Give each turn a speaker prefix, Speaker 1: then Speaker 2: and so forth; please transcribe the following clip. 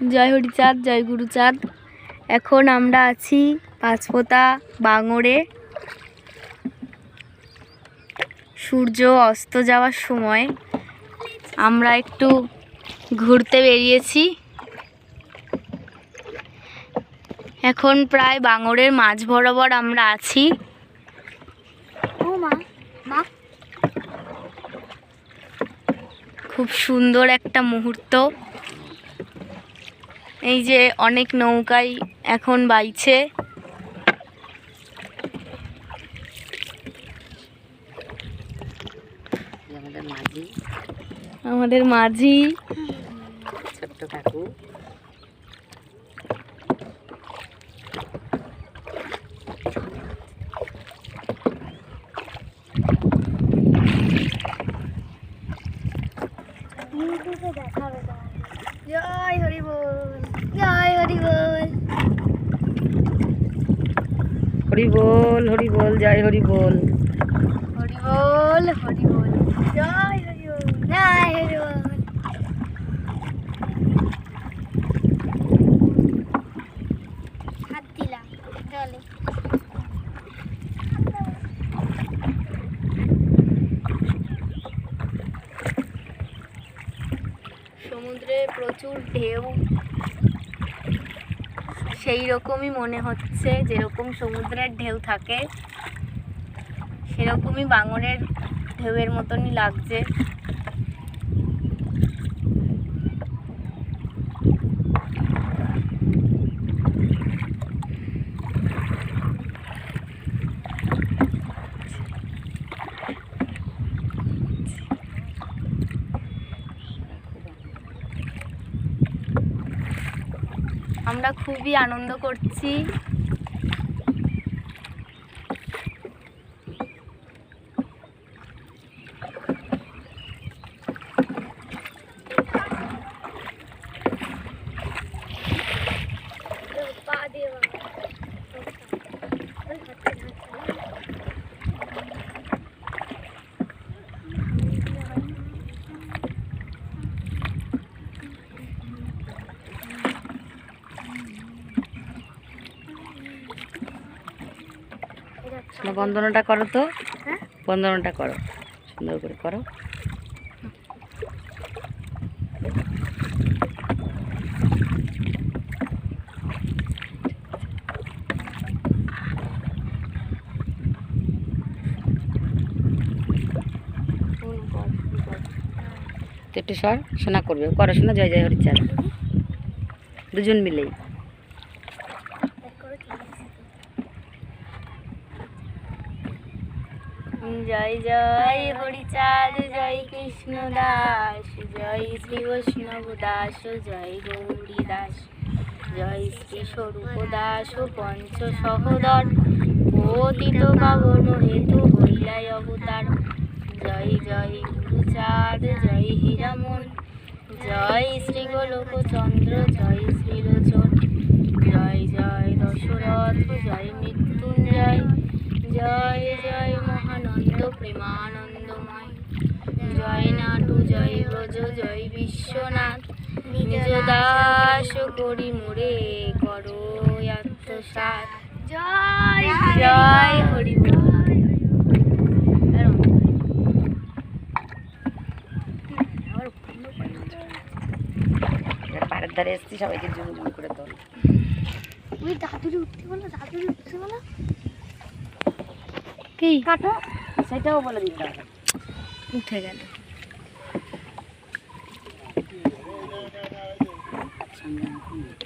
Speaker 1: জয় হরিচাঁদ জয় গুরুচাঁদ এখন আমরা আছি পাঁচপোতা বাঙড়ে। সূর্য অস্ত যাওয়ার সময় আমরা একটু ঘুরতে বেরিয়েছি। এখন প্রায় বাঙড়ের মাঝ বরাবর আমরা আছি। খুব সুন্দর একটা মুহূর্ত। এই যে অনেক নৌকাই এখন বাইছে।
Speaker 2: আমাদের মাঝি। ছোট্ট কাকু
Speaker 3: ইউটিউবে দেখাবে জয় হরি বল জয় হরি বল
Speaker 2: হরি বল হরি বল জয় হরি বল
Speaker 1: হরি বল হরি বল
Speaker 3: জয় হরি বল জয় হরি বল
Speaker 1: সমুদ্রে প্রচুর ঢেউ। সেই রকমই মনে হচ্ছে যেরকম সমুদ্রের ঢেউ থাকে সেরকমই বাঙরের ঢেউয়ের মতনই লাগছে। আমরা খুবই আনন্দ করছি
Speaker 3: পা দিয়ে বাবা ওই হাতে হাতে
Speaker 2: শোনো, বন্দনাটা করো তো।
Speaker 3: হ্যাঁ?
Speaker 2: বন্দনাটা করো। সুন্দর করে করো। একটু সর শোনা করবে। করো শোনা জয় জয় হরিচাঁদ দুজন মিলেই।
Speaker 1: জয় জয় হরিচাঁদ, জয় কৃষ্ণ দাস জয় শ্রী বৈষ্ণব দাস, জয় গৌরী দাস জয় শ্রী স্বরূপ দাস পঞ্চ সহোদর, পতিত পাবন হেতু হইলাই অবতার। জয় জয় গুরুচাঁদ, জয় হীরামন, জয় শ্রী গোলক চন্দ্র জয় শ্রীলোচন জয় জয় দশরথ, জয় মৃত্যুঞ্জয় জয় জয় মহানন্দ প্রেমানন্দময়। জয় নাটু জয় ব্রজ জয় বিশ্বনাথ। নিজ দাস করি মোরে করো আত্মসাত
Speaker 3: জয়
Speaker 1: জয় হরি
Speaker 2: পাড়ের ধারে এসছি সবাইকে জুম জুম করে তোল।
Speaker 3: ওই দাদুরি উঠতে বলো দাদুরি উঠতে বলো।
Speaker 1: কি?
Speaker 3: কাটো।
Speaker 2: সেটাও বলে দিতে হবে।
Speaker 1: উঠে গেল।
Speaker 2: Thank এখন